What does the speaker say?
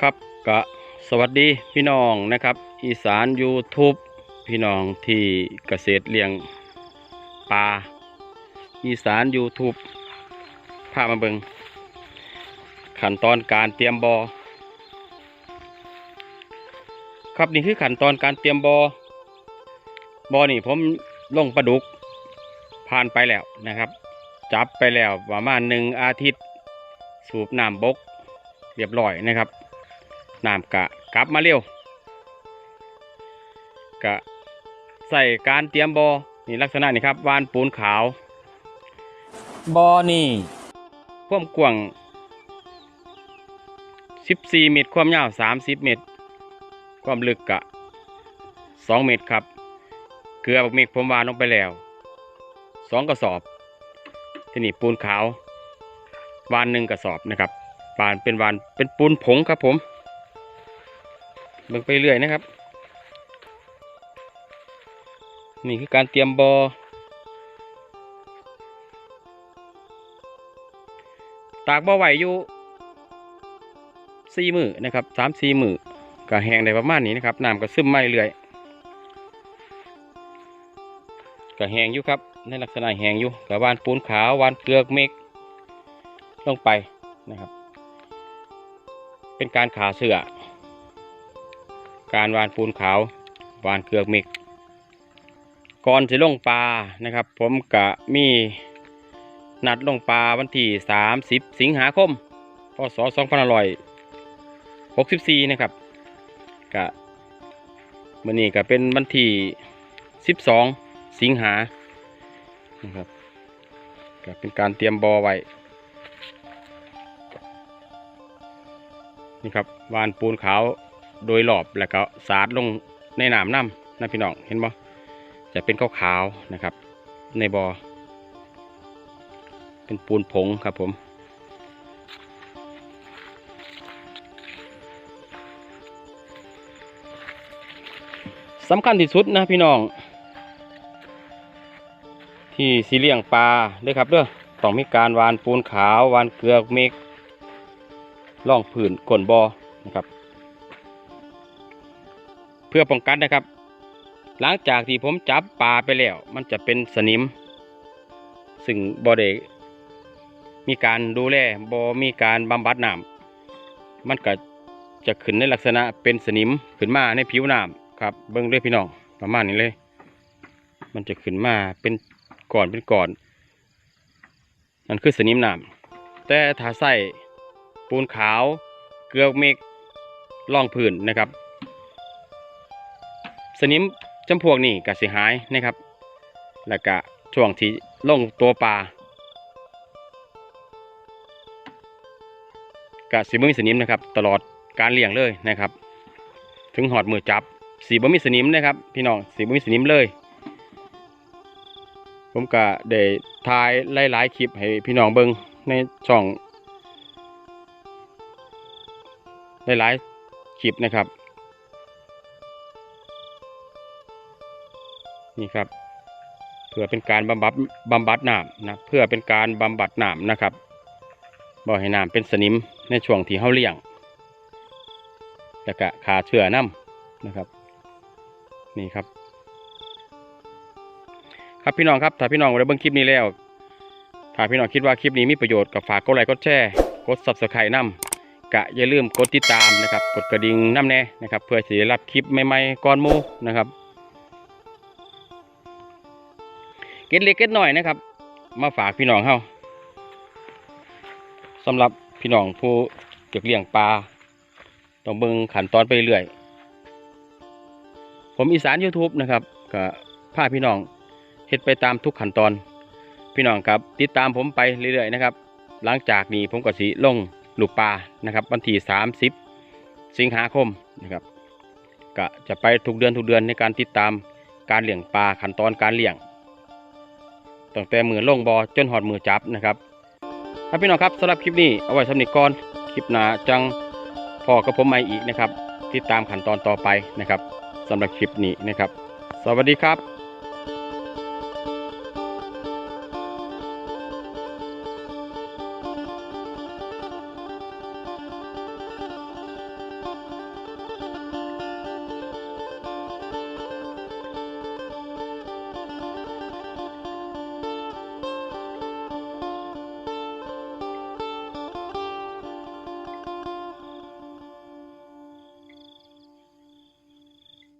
ครับก็สวัสดีพี่น้องนะครับ อีสาน YouTube พี่น้องที่เกษตรเลี้ยงปลาอีสาน YouTube พามาเบิงขั้นตอนการเตรียมบอ่อครับนี่คือขั้นตอนการเตรียมบอ่อบ่อนี่ผมลงปลาดุกผ่านไปแล้วนะครับ จับไปแล้วประมาณหนึ่งอาทิตย์ สูบน้ำบก เรียบร้อยนะครับ น้ำกะกลับมาเร็วกะใส่การเตรียมบอ่อนี่ลักษณะนี่ครับวานปูนขาวบอ่อนี่ความกว้าง14 เมตร ความยาว 30 เมตร ความลึกกะ 2 เมตรครับ เกลือบักเมกผมวานลงไปแล้วสองกระสอบ ที่นี่ปูนขาว วานหนึ่งกระสอบนะครับ วานเป็นวานเป็นปูนผงครับผม เบิ่งไปเรื่อยนะครับ นี่คือการเตรียมบอตากบ่อไหวอยู่สี่มือนะครับสามสี่มือก็แห้งได้ประมาณนี้นะครับน้ำก็ซึมไมาเรื่อยก็แห้งอยู่ครับ ในลักษณะแห้งอยู่กับวานปูนขาววานเกลือกเมกลงไปนะครับ เป็นการขาเสือ การวานปูนขาววานเกลือกเมกก่อนจะลงปลานะครับ ผมกะมีนัดลงปลาวันที่ 30 สิงหาคมพศ2564 นะครับกะมื่อนี้ก็เป็นวันที่ 12 สิงหานะครับก็เป็นการเตรียมบอไว้นี่ครับวานปูนขาว โดยรอบแล้วก็สาดลงในน้ำน้ำนะพี่น้องเห็นบ่จะเป็นขาวขาวๆนะครับ ในบอ่อเป็นปูนผงครับผมสำคัญที่สุดนะพี่น้อง ที่สีเลี้ยงปลาเด้วยครับเด้อต้องมีการวานปูนขาววานเกลือเมกล่องผื่นก้นบอนะครับ เพื่อป้องกันนะครับ หลังจากที่ผมจับปลาไปแล้ว มันจะเป็นสนิม ซึ่งบอเดมีการดูแลบอมีการบำบัดน้ำมันก็จะขึ้นในลักษณะเป็นสนิมขึ้นมาในผิวน้ำครับเบิ้งเด้วยพี่น้องประมาณนี้เลย มันจะขึ้นมาเป็นก่อนเป็นก่อนนั่นคือสนิมน้ำแต่ถ้าใส่ปูนขาว เกลือเมกล่องผื่นนะครับ สนิมจำพวกนี่ก็สิหายนะครับ แล้วก็ช่วงที่ลงตัวปลาก็สีบ่มีสนิมนะครับ ตลอดการเลี้ยงเลยนะครับ ถึงหอดมือจับสีบ่มีสนิมนะครับ พี่น้องสีบ่มีสนิมเลย ผมก็ได้ถ่ายหลายๆคลิปให้พี่น้องเบิ่งในช่องหลายๆคลิปนะครับ นี่ครับ เพื่อเป็นการบำบัดบำบัดน้ำนะ เพื่อเป็นการบำบัดน้ำนะครับบ่ให้น้ำเป็นสนิมในช่วงที่เฮาเลี้ยงแล้วก็ขาเชื้อน้ำนะครับ นี่ครับ ครับพี่น้องครับถ้าพี่น้องได้เบิ่งคลิปนี้แล้วถ้าพี่น้องคิดว่าคลิปนี้มีประโยชน์ก็ฝากกดไลค์กดแชร์กด subscribe น้ำกะอย่าลืมกดติดตามนะครับ กดกระดิ่งน้ำแน่นะครับ เพื่อจะได้รับคลิปใหม่ๆก่อนมูนะครับ เก็ดเล็กเก็ดหน่อยนะครับ มาฝากพี่น้องเฮาสำหรับพี่น้องผู้เก็บเลี้ยงปลาต้องเบิ่งขั้นตอนไปเรื่อย ผมอีสาน YouTube นะครับก็พาพี่น้องเฮ็ดไปตามทุกขั้นตอน พี่น้องครับ ติดตามผมไปเรื่อยๆนะครับ หลังจากนี้ผมก็สิลงลูกปลานะครับ วันที่ 30 สิงหาคมนะครับก็จะไปทุกเดือนทุกเดือนในการติดตามการเลี้ยงปลาขั้นตอนการเลี้ยง ตั้งแต่มือลงบอจนหอดมือจับนะครับถ้าพี่น้องครับสำหรับคลิปนี้เอาไว้สำหรับก่อนคลิปหน้าจังพอกับผมใหม่อีกนะครับ ติดตามขั้นตอนต่อไปนะครับสำหรับคลิปนี้นะครับ สวัสดีครับ